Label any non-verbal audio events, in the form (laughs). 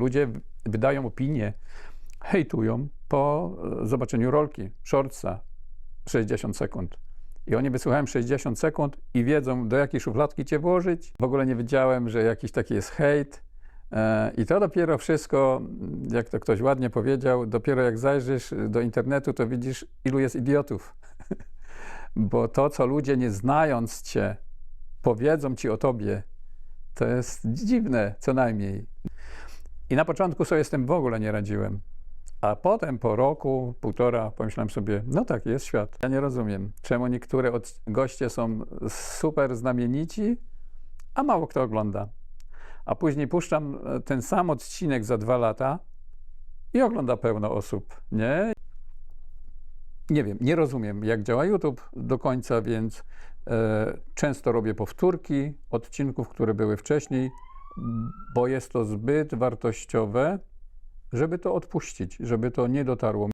Ludzie wydają opinie, hejtują po e, zobaczeniu rolki, shortsa 60 sekund. I oni wysłuchają 60 sekund i wiedzą, do jakiej szufladki cię włożyć. W ogóle nie wiedziałem, że jakiś taki jest hejt. E, I to dopiero wszystko, jak to ktoś ładnie powiedział, dopiero jak zajrzysz do internetu, to widzisz, ilu jest idiotów. (laughs) Bo to, co ludzie nie znając cię, powiedzą ci o tobie, to jest dziwne, co najmniej. I na początku sobie z tym w ogóle nie radziłem. A potem po roku, półtora, pomyślałem sobie, no tak, jest świat. Ja nie rozumiem, czemu niektóre goście są super znamienici, a mało kto ogląda. A później puszczam e, ten sam odcinek za dwa lata i ogląda pełno osób, nie? Nie wiem, nie rozumiem, jak działa YouTube do końca, więc e, często robię powtórki odcinków, które były wcześniej, bo jest to zbyt wartościowe, żeby to odpuścić, żeby to nie dotarło.